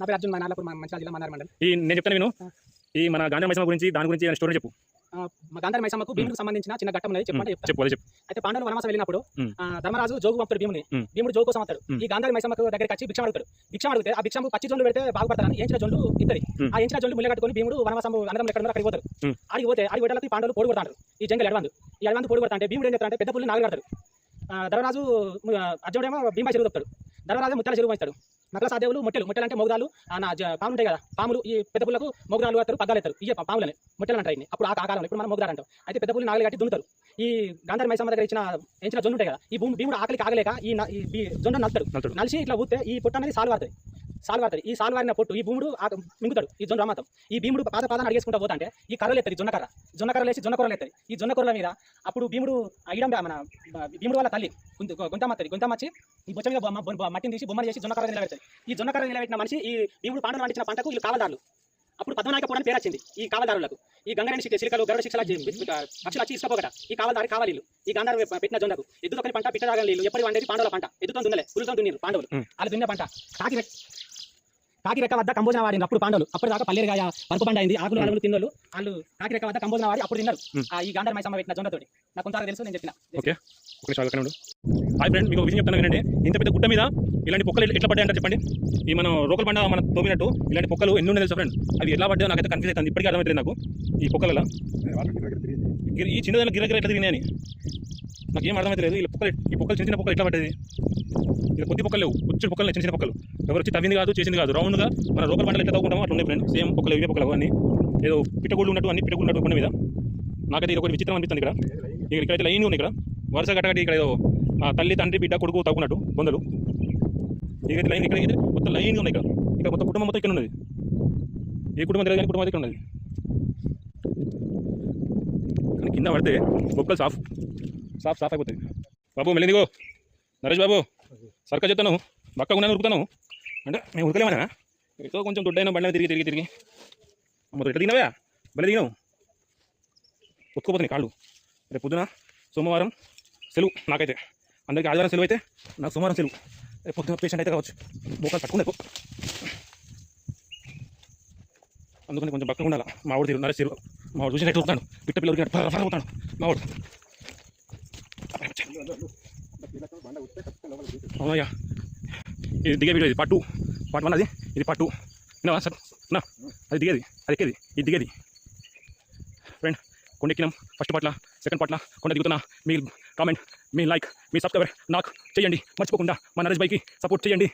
నా పేరు అర్జున్ మా నాన్నపూర్ మంచిగా జిల్లా మన్నార్ మండలం. ఈ నేను చెప్తాను నేను. ఈ మన గాంధీ మైసమ్మ గురించి దాని గురించి స్టోరీ చెప్పు. గాంధారి మైసమ్మకు భీముడికి సంబంధించిన చిన్న ఘట్టం అనేది చెప్పండి చెప్పు చెప్పు. అయితే పాండవులు వనవాసం వెళ్ళినప్పుడు ధర్మరాజు జోగు పంపుతాడు భీముని. భీముడు జోగు కోసం వస్తాడు. ఉమ్. ఈ గాంధారి మైసమ్మకు దగ్గరికి వచ్చి భిక్షం అడుగుతాడు. భిక్షం అడిగితే ఆ భిక్షం పచ్చి జొన్లు పెడితే బాగుపడతారని ఏంచిన జొన్లు ఇద్దరి. ఆ ఎంచిన జొన్లు ముళ్ళ కట్టుకొని భీముడు వనవాసం అన్నదం ఎక్కడ అక్కడికి పోతారు. ఆడికి పోతే పోయేళ్ళకి ఈ పాండవులు పోడు కొడతారు ఈ జంగల్ ఎడవందు ఈ ఎడవందు పోడు కొడతా అంటే భీముడు ఏం చేస్తాడంటే పెద్ద పుల్లి నాలుగు కడతాడు. ధర్మరాజు అర్జునుడేమో భీమా చెరువు తప్పుతాడు ధర్మరాజు ముత్యాల చెరువు పోతాడు నకల సాదేవులు మొట్టెలు మొట్టెలు అంటే మొగదాలు పాములు ఉంటాయి కదా పాములు ఈ పెద్ద పుల్లకు మొగదాలు వేస్తారు పగ్గాలు ఎత్తారు ఇయ్య పాములని మొట్టెలు అంటారు ఇన్ని. అప్పుడు ఆ కాలంలో ఇప్పుడు మనం మొగదారు అంటాం అయితే పెద్ద పుల్లి నాగలి కట్టి దున్నుతారు ఈ గాంధారి మైసమ్మ దగ్గర ఇచ్చిన ఎంచిన జొన్ను ఉంటాయి కదా ఈ భూమి భీముడు ఆకలికి ఆగలేక ఈ జొన్న నలుతాడు. నలిసి ఇట్లా ఊతే ఈ పొట్టు అనేది సాలు వాడుతుంది ఈ సాలు వారిన పొట్టు ఈ భూముడు మింగుతాడు ఈ జొన్న రామాతం ఈ భీముడు పాద పాదాన్ని అడిగేసుకుంటా పోతా అంటే ఈ కర్రలు ఎత్తది జొన్న కర్ర. జొన్న కర్రలు వేసి జొన్న కూరలు ఎత్తది. ఈ జొన్న కూరల మీద అప్పుడు భీముడు ఈడం మన భీముడు వాళ్ళ తల్లి గుంత గుంతమత్తది గుంతమచ్చి ఈ బొచ్చ మీద మట్టిని తీసి బొమ్మను చేసి జొన్న కర్ర నిలబెడతాది. ఈ జొన్న కర్ర నిలబెట్టిన మనిషి ఈ భీముడు పాండవులు పండించిన పంటకు వీళ్ళు కావదారులు అప్పుడు పద్మనాయకపురం అని పేరు వచ్చింది. ఈ కావదారులకు ఈ గంగరేణి శిఖ- శిలికలు గరుడ శిక్షల పక్షులు వచ్చి ఇసుకపోగట. ఈ కావదారి కావాలి వీళ్ళు. ఈ గాంధారు పెట్టిన జొన్నకు. ఎద్దుతో పంట పిట్ట రాగల నీళ్ళు ఎప్పటి వండేది పాండవుల పంట. ఎద్దుతో దున్నలే పులుతో దున్నారు పాండవులు. వాళ్ళు దున్న పంట. రెక్క కాకి రెక్క వద్ద కంబోజన వాడింది అప్పుడు పాండవులు అప్పుడు దాకా పల్లెరుగాయ పరుపు పంట అయింది ఆకులు అడుగులు తిన్నోళ్ళు వాళ్ళు కాకి రెక్క వద్ద కంబోజన వాడి అప్పుడు తిన్నారు. ఈ గాంధార మైసమ్మ పెట్టిన జొన్నతోటి. నాకు కొంత తెలుసు నేను చెప్పిన. ఓకే. ఒక నిమిషం అక్కడ ఉండు. హాయ్ ఫ్రెండ్ మీకు విషయం చెప్తాను వినండి. ఇంత పెద్ద గుట్ట మీద ఇలాంటి పొక్కలు ఎట్లా- పడ్డాయంటే చెప్పండి? ఈ మనం రోకల పంట మనం తోమినట్టు ఇలాంటి పొక్కలు ఎన్ని ఉన్నాయి తెలుసా ఫ్రెండ్ అవి ఎలా పడ్డాయో నాకైతే కన్ఫ్యూజ్ అవుతుంది ఇప్పటికీ అర్థమవుతుంది నాకు ఈ పొక్కలలో. ఈ చిన్నదైన గిరగిర ఎట్లా తిరిగినాయని నాకు ఏం అర్థమవుతలేదు ఈ పొక్కలు ఈ పొక్కలు చిన్న చిన్న పొక్కలు ఎట్లా పడ్డది ఇది కొద్ది పొక్కలు లేవు. వచ్చి పొక్కలు చిన్న చిన్న పొక్కలు. ఎవరు వచ్చి తవ్వింది కాదు చేసింది కాదు. రౌండ్గా మన రోకల పంటలు ఎట్లా తవ్వుకుంటామో అట్లా ఉన్నాయి ఫ్రెండ్ సేమ్ ఒకళ్ళు ఇవే ఒకళ్ళు అన్ని. ఏదో పిట్టగూళ్ళు ఉన్నట్టు అన్ని పిట్టగూళ్ళు ఉన్నట్టు కొండ మీద. నాకైతే ఇది ఒకటి విచిత్రం అనిపిస్తుంది ఇక్కడ. ఇక్కడ ఇక్కడైతే లైన్ ఉంది ఇక్కడ. వరుస గట్టగట్టి ఇక్కడ ఏదో తల్లి తండ్రి బిడ్డ కొడుకు తవ్వుకున్నట్టు బొందలు ఇదైతే లైన్ ఇక్కడ మొత్తం లైన్ ఉంది ఇక్కడ. ఇక్కడ మొత్తం కుటుంబం మొత్తం ఇక్కడ ఉన్నది. ఏ కుటుంబం తెలియదు కానీ కుటుంబం ఇక్కడ ఉన్నది. కానీ కింద పడితే బొక్కలు సాఫ్. సాఫ్ సాఫ్ అయిపోతుంది బాబు మెల్లిందిగో నరేష్ బాబు సర్క చెప్తాను బక్క ఉన్నాను ఉరుకుతాను అంటే మేము ఉరకలేమన్నా ఏదో కొంచెం దొడ్డైనా బండి తిరిగి తిరిగి తిరిగి. మొత్తం ఎట్లా దిగినవా బలి దిగినావు ఉత్తుకుపోతున్నాయి కాళ్ళు. రేపు పొద్దున సోమవారం సెలవు నాకైతే. అందరికీ ఆదివారం సెలవు అయితే నాకు సోమవారం సెలవు. రేపు పొద్దున పేషెంట్ అయితే కావచ్చు. మోకాలు పట్టుకునే అందుకని కొంచెం పక్కన ఉండాలి. మా వాడు తిరుగు నరేష్ తిరుగు మా వాడు చూసినట్టు పిట్ట పిల్లలకి అవుతాడు మా వాడు. అవునయ్యా. ఇది దిగే వీడియో ఇది. పట్టు పాటు వన్ అది? ఇది పట్టు విన్నావా సార్? నా అది దిగేది. అది ఎక్కేది. ఇది దిగేది. ఫ్రెండ్ కొండ ఎక్కినాం ఫస్ట్ పట్ల సెకండ్ పట్ల కొండ దిగుతున్నా. మీ కామెంట్ మీ లైక్ మీ సబ్స్క్రైబర్ నాకు చేయండి. మర్చిపోకుండా మా నరేష్ బైకి సపోర్ట్ చేయండి.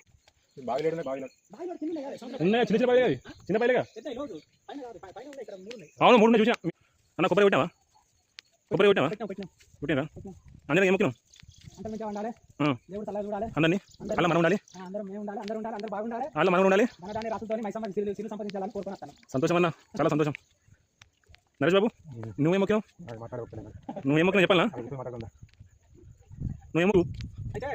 ఉన్నాయి? చిన్న చిన్న బయలుగా చిన్న బయలుగా అవును మూడు చూసా అన్న కొబ్బరి కొట్టావా కొబ్బరి కొట్టావా పెట్టినాం, పెట్టినాం. కొట్టినా అందరం ఏమొక్కినాం? ఉండాలి. ఆ. దేవుడు తల చూడాలి. అందరినీ? అందరూ అలా మనం ఉండాలి? అందరం మేము ఉండాలి అందరూ ఉండాలి అందరూ బాగుండాలి. అలా మనం ఉండాలి? మన రాసులతో సంపాదించాలని కోరుకున్నాను సంతోషం అన్న? చాలా సంతోషం. నరేష్ బాబు నువ్వేం మొక్కినావు? నువ్వేం మొక్కినా చెప్పాలా నువ్వేమో అయితే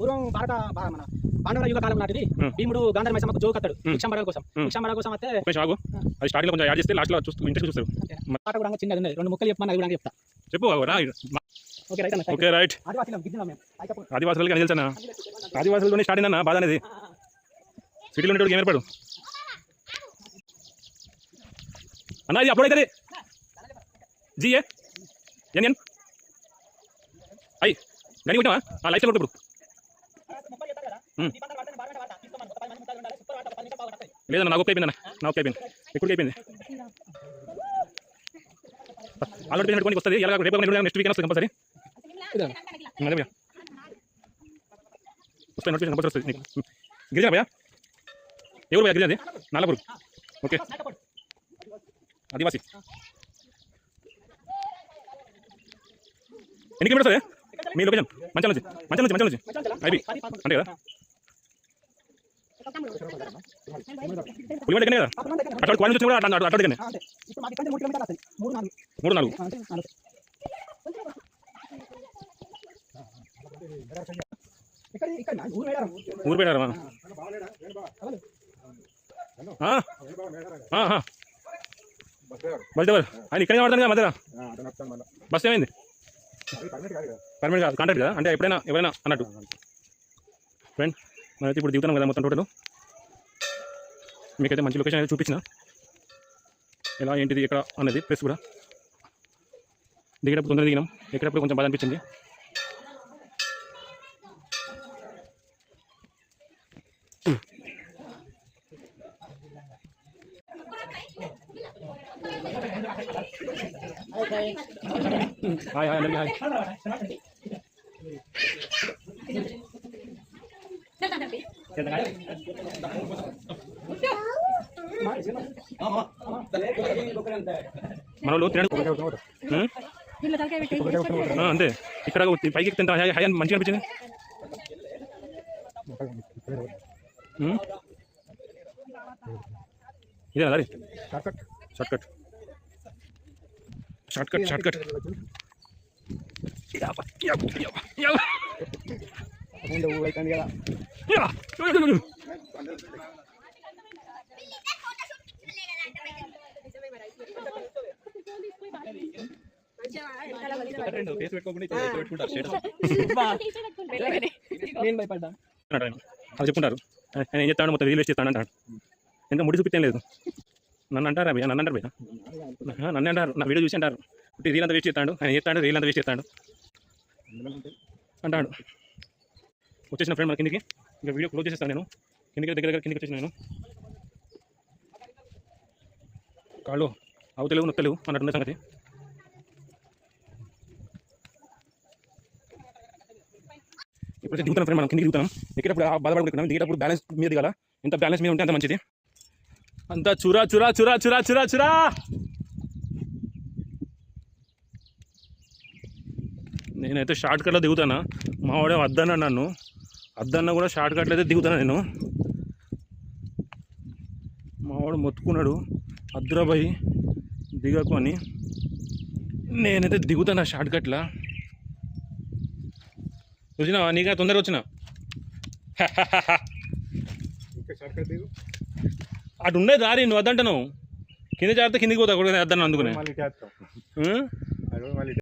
పూర్వం భారత మన పాండవుల యుగ కాలం నాటిది. భీముడు గాంధార మైసమ్మకు కత్తాడు పడగల కోసం. భిక్షం పడగల కోసం అయితే ఆగు. అది స్టార్టింగ్లో కొంచెం యాడ్ చేస్తే లాస్ట్లో చూస్తూ ఇంట్రెస్ట్ చూస్తారు. కూడా చిన్నది ఉన్నది రెండు ముక్కలు చెప్పమని అది కూడా చెప్తా. చెప్పు రా. ఓకే రైట్ ఆదివాసులకి అని తెలుసా ఆదివాసులతోనే స్టార్ట్ అయిందన్న బాధ అనేది. సిటీలో ఉండేవాడికి ఏం ఏర్పడు? అన్న ఇది అప్పుడు అవుతుంది జిఏ ఎన్ ఎన్? అయ్యి గని కొట్టావా ఆ లైఫ్ కొట్టు ఇప్పుడు. లేదన్న నాకు ఓకే అయిపోయిందన్న నా ఓకే అయిపోయింది ఇప్పుడు అయిపోయింది ఆల్రెడీ పేమెంట్ కొన్ని వస్తుంది. ఎలా రేపు నెక్స్ట్ వీక్ వస్తుంది కంపల్సరీ. అదే భయ్యా వస్తాయి నోటిఫికేషన్ కంపల్సరీ వస్తుంది నీకు గిరిజన భయ్యా ఎవరు భయ్యా గిరిజనది నాలపూర్ ఓకే ఆదివాసి ఎన్ని కిలోమీటర్స్ అదే మీ లొకేషన్ మంచి నుంచి మంచి నుంచి మంచి నుంచి ఐబీ అంటే కదా పులిమంట క్వాలిటీ వచ్చిన కూడా మూడు నాలుగు మూడు నాలుగు ఆ, అంటే నాలుగు ఇక్కడ ఇక్కడ నా ఊరు మేడారం పోయినారా బస్ డ్రైవర్. ఆయన ఇక్కడే వాడతాను కదా మధ్యలో? బస్ ఏమైంది? పర్మనెంట్ కాదు కాంట్రాక్ట్ కదా? అంటే ఎప్పుడైనా ఎవరైనా అన్నట్టు. ఫ్రెండ్ మనమైతే ఇప్పుడు దిగుతున్నాం కదా మొత్తం టోటల్ మీకైతే మంచి లొకేషన్ అయితే చూపించిన. ఎలా ఏంటిది ఎక్కడ అన్నది ప్లేస్ కూడా. దిగేటప్పుడు తొందరగా దిగినాం. ఎక్కడప్పుడు కొంచెం బాధ అనిపించింది. హాయ్ హాయ్ అందరికీ హాయ్ మన వాళ్ళు తినడు ఉం? ఆ, అంతే ఇక్కడ పైకి ఎక్కితే ఎంత హై హై అని మంచిగా అనిపించింది ఉం? ఇదేనా దారి shortcut short cut short cut short cut చెప్పుకుంటారు ఆయన ఏం చెప్తాడు మొత్తం రీల్ వేస్ట్ చేస్తాను అంటాడు ఇంకా ముడి చూపించడం లేదు నన్ను అంటారా భయ్యా నన్ను అంటారు భయ్యా నన్ను అంటారు. నా వీడియో చూసి అంటారు. ఇప్పుడు రీల్ అంతా వేస్ట్ చేస్తాడు ఆయన చేస్తాడు రీల్ అంతా వేస్ట్ చేస్తాడు. అంటాడు. వచ్చేసిన ఫ్రెండ్ మన కిందికి. ఇంకా వీడియో క్లోజ్ చేసేస్తాను నేను. కిందికి దగ్గర దగ్గర కిందికి వచ్చేసిన నేను. కాళ్ళు అవతలేవు నొక్కలేవు అన్నట్టున్న సంగతి. ఇప్పుడు దిగుతాం ఫ్రెండ్ మనం కిందికి దిగుతాం ఎక్కేటప్పుడు బాధపడుకుంటున్నాం దిగేటప్పుడు బ్యాలెన్స్ మీద దిగాల? ఎంత బ్యాలెన్స్ మీద ఉంటే అంత మంచిది. అంతా చురా చురా చురా చురా చురా చురా. నేనైతే షార్ట్ కట్లో దిగుతానా? మా వాడే వద్దన్నా నన్ను. వద్దన్నా కూడా షార్ట్ కట్లో అయితే దిగుతాను నేను? మా వాడు మొత్తుకున్నాడు. అద్రాబాయి దిగకు అని నేనైతే దిగుతాను షార్ట్ కట్లా వచ్చినావా? నీగా తొందరగా వచ్చినా? ఇంకా షార్ట్కట్ దిగు అటు ఉండే దారి నువ్వు వద్దంటాను కింద జాగ్రత్త కిందికి పోతా కూడా వద్దన్నాను అందుకునే.